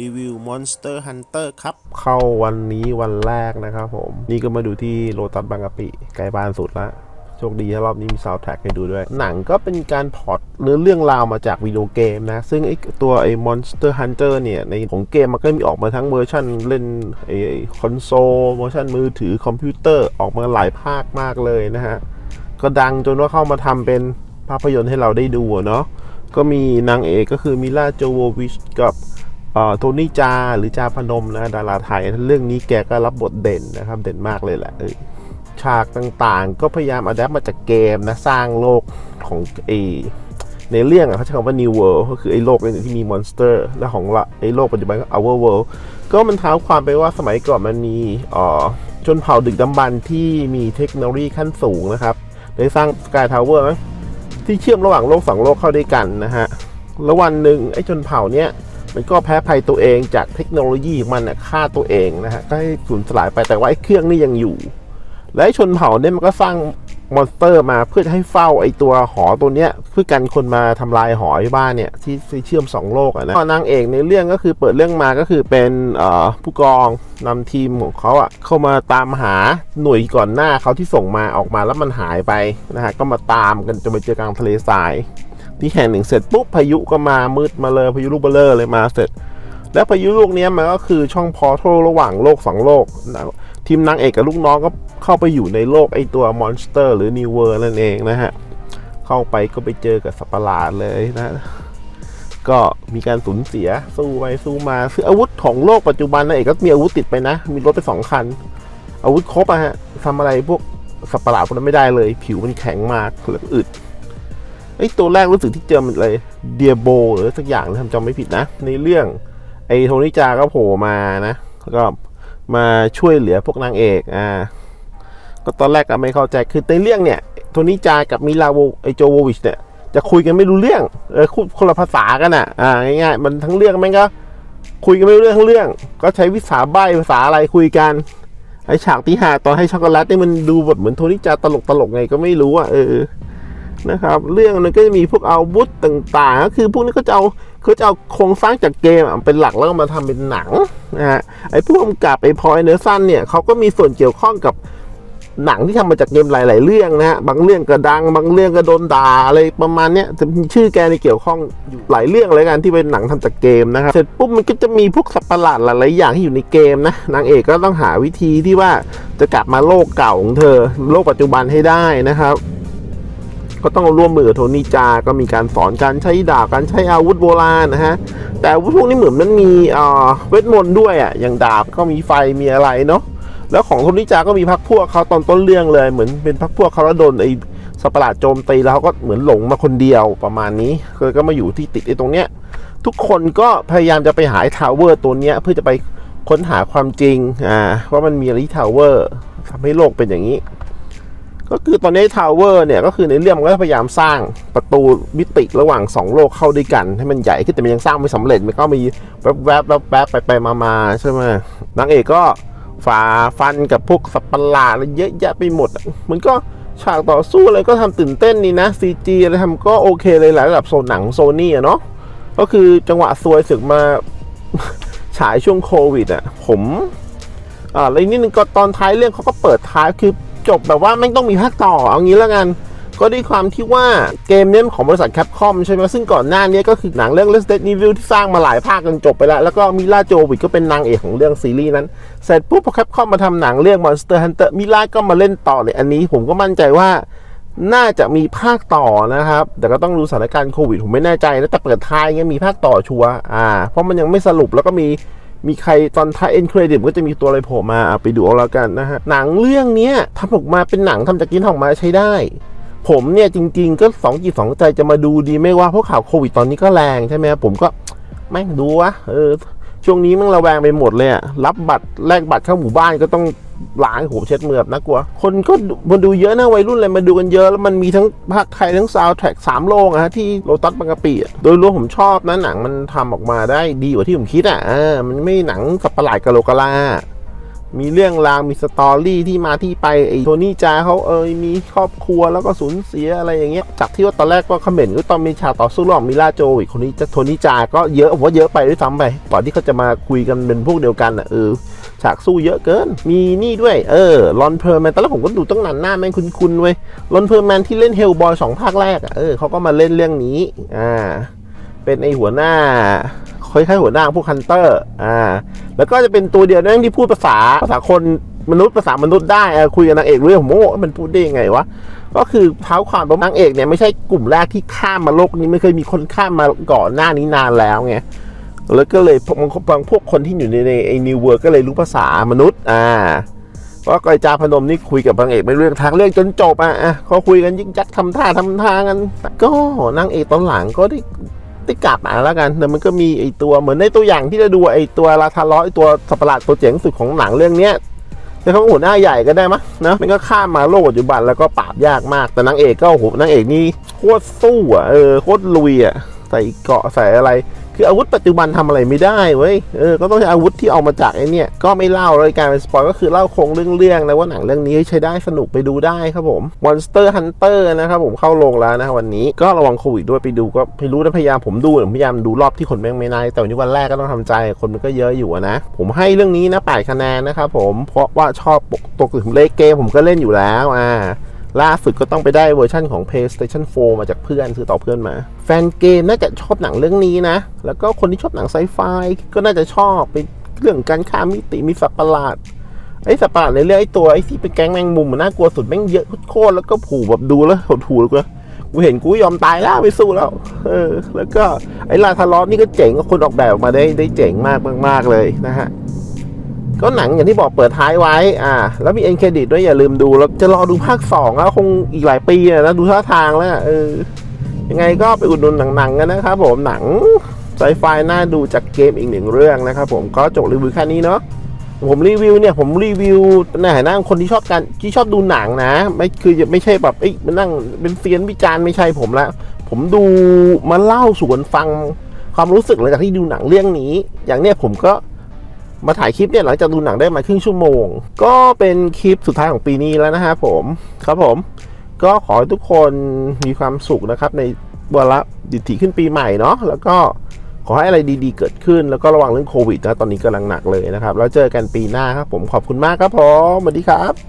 รีวิว Monster Hunter ครับ เข้าวันนี้วันแรกนะครับผม นี่ก็มาดูที่โลตัสบางกะปิใกลบ้านสุดละโชคดีที่รอบนี้มีซาวแท็กให้ดูด้วย หนังก็เป็นการพอร์ตเนื้อเรื่องราวมาจากวิดีโอเกมนะ ซึ่งไอตัวไอ้ Monster Hunter เนี่ย ในของเกมมันก็มีออกมาทั้งเวอร์ชันเล่นไอคอนโซลเวอร์ชันมือถือคอมพิวเตอร์ออกมาหลายภาคมากเลยนะฮะ ก็ดังจนว่าเข้ามาทำเป็นภาพยนตร์ให้เราได้ดูเนาะก็มีนางเอกก็คือมิล่าโจโววิชกับ โทนี่จาหรือจาพนมนะดาราไทยเรื่องนี้แกก็รับบทเด่นนะครับเด่นมากเลยแหละฉากต่างๆ ก็พยายามอัดแอปมาจากเกมนะสร้างโลกของไอในเรื่องอะเขาใช้คำว่า New World ก็คือไอ้โลกนี้ที่มีมอนสเตอร์ และของละไอ้โลกปัจจุบันก็ Our World ก็มันเท้าความไปว่าสมัยก่อนมันมีอ่อชนเผ่าดึกดำบรรที่มีเทคโนโลยีขั้นสูงนะครับได้สร้างสกายทาวเวอร์ที่เชื่อมระหว่างโลกสองโลกเข้าด้วยกันนะฮะแล้ววันหนึ่งไอ้ชนเผ่าเนี้ย มันก็แพ้ภัยตัวเองจากเทคโนโลยีมันน่ะฆ่าตัวเองนะฮะก็ให้สูญสลายไปแต่ว่าไอ้เครื่องนี่ยังอยู่ และชนเผ่าเนี่ยมันก็สร้างมอนสเตอร์มาเพื่อให้เฝ้าไอ้ตัวหอตัวเนี้ยเพื่อกันคนมาทำลายหอไอ้บ้านเนี่ยที่เชื่อมสองโลกอะนะนางเอกในเรื่องก็คือเปิดเรื่องมาก็คือเป็นผู้กองนำทีมของเขาอะเข้ามาตามหาหน่วยก่อนหน้าเขาที่ส่งมาออกมาแล้วมันหายไปนะฮะก็มาตามกันจนไปเจอกลางทะเลทราย ที่แห่งหนึ่งเสร็จปุ๊บพายุก็มามืดมาเลยพายุลูกเบลเลอร์เลยมาเสร็จ แล้วพายุลูกนี้มันก็คือช่องพอร์ทัลระหว่างโลกสองโลก ทีมนางเอกกับลูกน้องก็เข้าไปอยู่ในโลกไอตัวมอนสเตอร์หรือนิวเวอร์นั่นเองนะฮะ เข้าไปก็ไปเจอกับสัตว์ประหลาดเลยนะ ก็มีการสูญเสียสู้ไปสู้มาคืออาวุธของโลกปัจจุบันนางเอกก็มีอาวุธติดไปนะ มีรถไปสองคัน อาวุธครบอะฮะทำอะไรพวกสัตว์ประหลาดพวกนั้นไม่ได้เลย ผิวมันแข็งมากแล้วก็อึด ไอตัวแรกรู้สึกที่เจอมันเลยเดียโบหรือสักอย่างนะทำจำไม่ผิดนะ ในเรื่องไอโทนิจาก็โผล่มานะแล้วก็มาช่วยเหลือพวกนางเอกอ่าก็ตอนแรกก็ไม่เข้าใจคือในเรื่องเนี่ยโทนิจากับมิลาโวไอโจโววิชเนี่ยจะคุยกันไม่รู้เรื่องเออคุยคนละภาษากันอะอ่าง่ายๆมันทั้งเรื่องแม่งก็คุยกันไม่รู้เรื่องทั้งเรื่อง ก็ใช้วิสาใบภาษาอะไรคุยกันไอฉากที่หาตอนให้ช็อกโกแลตนี่มันดูแบบเหมือนโทนิจาตลกตลกๆไงก็ไม่รู้อะเออ นะครับ เรื่องมันก็จะมีพวกอาวุธต่างๆ ก็คือพวกนี้เขาจะเอาเขาจะเอาโครงสร้างจากเกมเป็นหลักแล้วมาทำเป็นหนังนะฮะไอ้ผู้กำกับไอ้พอยเนอร์สันเนี่ยเขาก็มีส่วนเกี่ยวข้องกับหนังที่ทำมาจากเกมหลาย ๆ เรื่องนะฮะบางเรื่องก็ดัง บางเรื่องก็โดนด่าอะไรประมาณเนี้ยจะมีชื่อแกในเกี่ยวข้องอยู่หลายเรื่องเลยกันที่เป็นหนังทำจากเกมนะครับเสร็จปุ๊บมันก็จะมีพวกสัตว์ประหลาดหลาย ๆ อย่างที่อยู่ในเกมนะนางเอกก็ต้องหาวิธีที่ว่าจะกลับมาโลกเก่าของเธอ โลกปัจจุบันให้ได้นะครับ ก็ต้องร่วมมือโทนี่จาก็มีการสอนการใช้ดาบการใช้อาวุธโบราณนะฮะ แต่อาวุธพวกนี้เหมือนมันมีเวทมนต์ด้วยอะอย่างดาบก็มีไฟมีอะไรเนาะแล้วของโทนี่จาก็มีพักพวกเขาตอนต้นเรื่องเลย เหมือนเป็นพักพวกเขาแล้วโดนไอ้สัตว์ปราดโจมตีแล้วเขาก็เหมือนหลงมาคนเดียวประมาณนี้เลยก็มาอยู่ที่ติดไอ้ตรงเนี้ยทุกคนก็พยายามจะไปหาทาวเวอร์ตัวเนี้ยเพื่อจะไปค้นหาความจริงอ่าว่ามันมีอะไรที่ทาวเวอร์ทำให้โลกเป็นอย่างนี้ ก็คือตอนนี้ทาวเวอร์เนี่ยก็คือในเรื่องมันก็พยายามสร้างประตูมิติระหว่างสองโลกเข้าด้วยกัน ให้มันใหญ่ขึ้นแต่มันยังสร้างไม่สำเร็จมันก็มีแวบแวบแวบแวบไปไปมามาใช่ไหมนางเอกก็ฝ่าฟันกับพวกสัตว์ประหลาดอะไรเยอะแยะไปหมด มันก็ฉากต่อสู้อะไรก็ทำตื่นเต้นนี่นะซีจีอะไรทำก็โอเคเลยแหละระดับโซนหนังโซนี่อะเนาะก็คือจังหวะซวยสึกมาฉายช่วงโควิดอะผมอ่าแล้วนิดนึงก็ตอนท้ายเรื่องเขาก็เปิดท้ายคือ จบแบบว่าไม่ต้องมีภาคต่อเอางี้แล้วกัน ก็ด้วยความที่ว่าเกมเนี้ยของบริษัทแคปคอมใช่ไหมซึ่งก่อนหน้านี้ก็คือหนังเรื่อง Resident Evil ที่สร้างมาหลายภาคจนจบไปแล้ว แล้วก็มิลาโจวิกก็เป็นนางเอกของเรื่องซีรีส์นั้น เสร็จปุ๊บพอแคปคอมมาทำหนังเรื่อง Monster Hunter มิลาก็มาเล่นต่อเลยอันนี้ ผมก็มั่นใจว่าน่าจะมีภาคต่อนะครับ แต่ก็ต้องดูสถานการณ์โควิดผมไม่แน่ใจนะแต่เปิดท้ายเงี้ยมีภาคต่อชัวร์อ่า เพราะมันยังไม่สรุปแล้วก็มี มีใครตอนท้ายเอ็นเครดิตก็จะมีตัวอะไรโผล่มาไปดูเอาแล้วกันนะฮะ หนังเรื่องนี้ทำออกมาเป็นหนังทำจากกินออกมาใช้ได้ ผมเนี่ยจริง ๆ ก็สองจิตสองใจจะมาดูดีไม่ว่าเพราะข่าวโควิดตอนนี้ก็แรงใช่ไหมผมก็แม่งดูวะเออ ช่วงนี้มันระแวงไปหมดเลยอะรับบัตรแลกบัตรเข้าหมู่บ้านก็ต้องล้างหัวเช็ดมือแบบน่ากลัว คนก็มาดูเยอะนะวัยรุ่นอะไรมาดูกันเยอะแล้วมันมีทั้งภาคไทยทั้งซาวแทร็กสามโลงอะฮะที่โลตัสบางกะปิโดยรวมผมชอบนะหนังมันทำออกมาได้ดีกว่าที่ผมคิดอะอะมันไม่หนังสับประหลาดกะโหลกกะลา มีเรื่องราวมีสตอรี่ที่มาที่ไปไอ้โทนี่จาเขาเอยมีครอบครัวแล้วก็สูญเสียอะไรอย่างเงี้ยจากที่ว่าตอนแรกก็คอมเมนต์ก็ตอนมีฉากต่อสู้ระหว่างมิลาโจวิกคนนี้จะโทนี่จาก็เยอะว่าเยอะไปด้วยซ้ำไปก่อนที่เขาจะมาคุยกันเป็นพวกเดียวกันอะเออฉากสู้เยอะเกิน มีนี่ด้วยเออลอนเพอร์แมนตอนแรกผมก็ดูตั้งนานหน้าแม่งคุ้นๆเว้ยลอนเพอร์แมนที่เล่นเฮลบอยสองภาคแรกอะเออเขาก็มาเล่นเรื่องนี้อ่าเป็นไอหัวหน้า คล้ายๆหัวหน้าพวกฮันเตอร์อ่าแล้วก็จะเป็นตัวเดียวนั่นที่พูดภาษาภาษาคนมนุษย์ภาษามนุษย์ได้คุยกับนางเอกเรื่องผมโอ้มันพูดได้ยังไงวะก็คือเท้าความว่านางเอกเนี่ยไม่ใช่กลุ่มแรกที่ข้ามมาโลกนี้ไม่เคยมีคนข้ามมาก่อนหน้านี้นานแล้วไงแล้วก็เลยบางพวกคนที่อยู่ในในไอ้นิวเวิร์ก็เลยรู้ภาษามนุษย์อ่าเพราะกอยจาพนมนี่คุยกับนางเอกไม่เรื่องทางเรื่องจนจบอะอะเขาคุยกันยิ่งยักทำท่าทำทางกันก็นางเอกตอนหลังก็ได้ ติกลับมาแล้วกันแต่มันก็มีไอตัวเหมือนในตัวอย่างที่จะดูไอตัวลาทาร้อยตัวสัประหลาดตัวเจ๋งสุดของหนังเรื่องเนี้ยแต่เขาหัวหน้าใหญ่ก็ได้มั้ยนะมันก็ข้ามมาโลกปัจจุบันแล้วก็ปราบยากมากแต่นางเอกก็โอ้โหนางเอกนี่โคตรสู้อะเออโคตรลุยอะ ใส่เกาะใส่อะไร คืออาวุธปัจจุบันทำอะไรไม่ได้เว้ยเออก็ต้องใช้อาวุธที่เอามาจากไอ้เนี่ยก็ไม่เล่าเลยการเป็นสปอยก็คือเล่าโครงเรื่องๆแล้วว่าหนังเรื่องนี้ใช้ได้สนุกไปดูได้ครับผม Monster Hunter นะครับผมเข้าโรงแล้วนะวันนี้ก็ระวังโควิดด้วยไปดูก็ไม่รู้นะพยายามผมดูผมพยายามดูรอบที่คนแม่งไม่นายแต่วันนี้วันแรกก็ต้องทำใจคนมันก็เยอะอยู่นะ ผมให้เรื่องนี้นะแปดคะแนนนะครับผมเพราะว่าชอบปกตกถึงเลขเกมผมก็เล่นอยู่แล้วอ่า ล่าสุดก็ต้องไปได้เวอร์ชั่นของ PlayStation 4 มาจากเพื่อนซื้อต่อเพื่อนมา แฟนเกมน่าจะชอบหนังเรื่องนี้นะ แล้วก็คนที่ชอบหนังไซไฟก็น่าจะชอบเป็นเรื่องการฆ่ามิติมีสัตว์ประหลาดไอ้สัตว์ประหลาดในเรื่องไอ้ตัวไอ้ที่เป็นแก๊งแมงมุมมันน่ากลัวสุดแม่งเยอะโคตรแล้วก็ผูแบบดูแล้วหดหูแล้วก็กูเห็นกูยอมตายแล้วไม่สู้แล้วเออ แล้วก็ไอ้ลาทารอสนี่ก็เจ๋งคนออกแบบออกมาได้ได้เจ๋งมากมากๆเลยนะฮะ ก็หนังอย่างที่บอกเปิดท้ายไว้ อ่า แล้วมีเอ็นเครดิตด้วยอย่าลืมดู แล้วจะรอดูภาคสองแล้วคงอีกหลายปีนะดูท่าทางแล้วเออยังไงก็ไปอุดหนุนหนังๆกันนะครับผมหนังไซไฟน่าดูจากเกมอีกหนึ่งเรื่องนะครับผมก็จบรีวิวแค่นี้เนาะผมรีวิวเนี่ยผมรีวิวในฐานะคนที่ชอบการที่ชอบดูหนังนะ ไม่คือไม่ใช่แบบเอ้มานั่งเป็นเซียนวิจารณ์ไม่ใช่ผมละ ผมดูมาเล่าสู่กันฟังความรู้สึกหลังจากที่ดูหนังเรื่องนี้ อย่างเนี้ยผมก็ มาถ่ายคลิปเนี่ยหลังจากดูหนังได้มาครึ่งชั่วโมง ก็เป็นคลิปสุดท้ายของปีนี้แล้วนะฮะผมครับผม ก็ขอให้ทุกคนมีความสุขนะครับ ในวาระดิถีขึ้นปีใหม่เนาะแล้วก็ขอให้อะไรดีๆ เกิดขึ้นแล้วก็ระวังเรื่องโควิดนะตอนนี้กำลังหนักเลยนะครับ แล้วเจอกันปีหน้าครับผมขอบคุณมากครับผมสวัสดีครับ